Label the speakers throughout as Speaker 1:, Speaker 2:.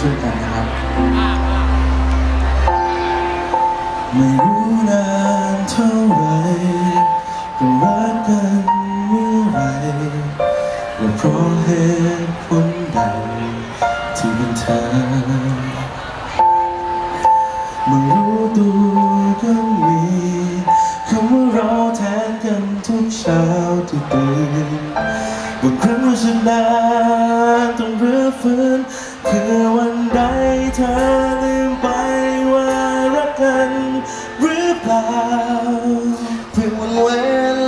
Speaker 1: ช่วยกันนะครับ ไม่รู้นานเท่าไหรก็รักกันเมื่อไรว่าเพราะเหตุผลใดที่เป็นเธอเมื่อรู้ตัวก็มีคำว่ารอแทนกันทุกเช้าที่ตื่นบางครั้งรู้สึกนานต้องเรือฟื้น คือวันใดเธอลืมไปว่ารักกันหรือเปล่า
Speaker 2: เพื่อวันเว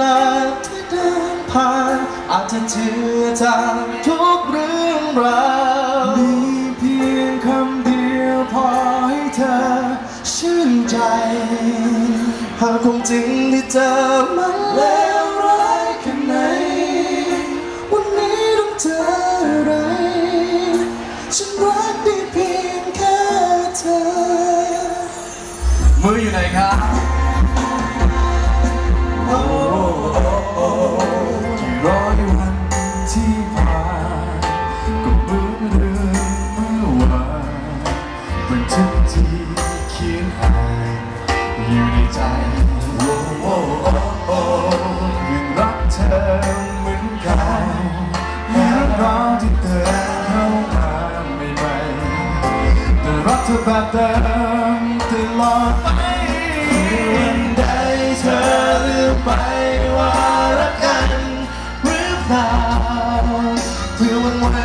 Speaker 2: ลาที่เดินผ่านอาจจะเจือจางทุกเรื่องราว
Speaker 1: มีเพียงคำเดียวพอให้เธอ
Speaker 2: ชื่นใจหากความจริงที่เจอมันแล้ว
Speaker 3: มืออยู่ไหนครับ
Speaker 1: ที่รอในวันที่ผ่านก็เหมือนเรื่องเมื่อวานบันทึกที่เขียนอ่านอยู่ในใจโอ้โอ้โอ้ยังรักเธอเหมือนเก่าเมื่อราวที่เธอเข้ามาไม่ไปแต่รักเธอแบบเดิมต เพื่
Speaker 2: อวันเว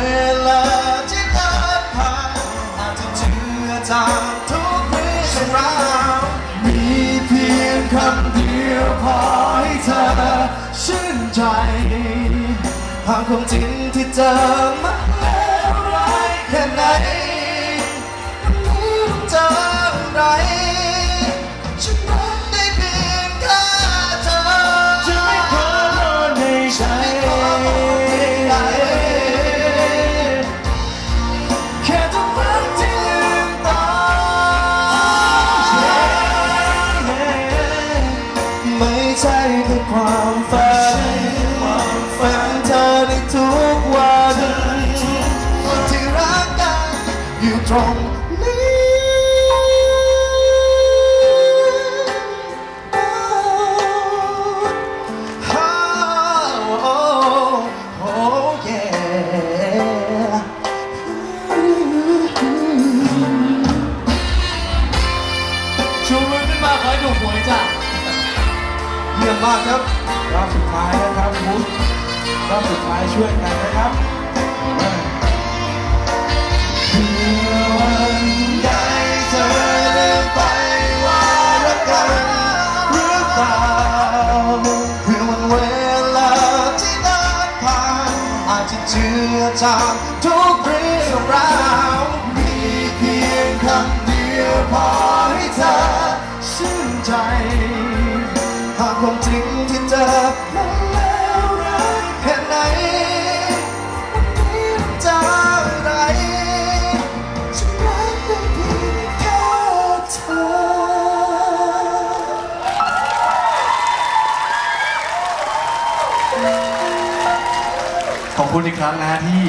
Speaker 2: ลาที่เดินผ่านอาจจะเจือจางทุกเรื่องราว
Speaker 1: มีเพียงคำเดียวพอให้เธอชื่นใจ
Speaker 2: หากความจริงที่เจอมันแล้วร้ายแค่ไหน
Speaker 1: ทุก
Speaker 2: วันที่รักกันอยู่ตรงนี้ Oh, oh, yeah.
Speaker 3: ชูมือขึ้นมาขอให้ถูกหวยจ้ะ
Speaker 2: เยี่ยมมากครับ
Speaker 1: รอบสุดท้ายนะครับมุก รอบสุดท้ายช่วยกันนะครับเพื่อวันใด
Speaker 2: เธอลืมไปว่ารักกันหรือเปล่าเพื่อวันเวลาที่เดินผ่านอาจจะเจือจางทุกเรื่องราวมีเพียงคำเดียวพอให้เธอ
Speaker 3: อบคุณอีกครั้งนะฮะที่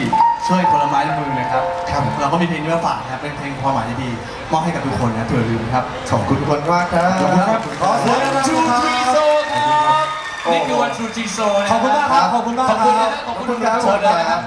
Speaker 3: ช่วยคนละไม้ละมือนะครับครับเราก็มีเพลงนี้มาฝากนะครับเป็นเพลงความหมายดีๆมอบให้กับทุกคนนะเผื่อลืมครับ
Speaker 2: ขอบคุณทุกคนมากครับ
Speaker 1: ขอบคุณครับ
Speaker 2: ขอเสียงดังๆ
Speaker 3: ชู
Speaker 2: ค
Speaker 3: ทรี
Speaker 2: รับ
Speaker 3: โซนี่คือวันชูทรีโซนะ
Speaker 1: ขอบคุณมากครับ ขอบคุณมาก
Speaker 3: ขอบคุณ
Speaker 1: ครั
Speaker 3: นะ
Speaker 1: บ
Speaker 3: ขอบคุณ
Speaker 2: ขอบคุณครับ
Speaker 3: ทุกคนนะครับ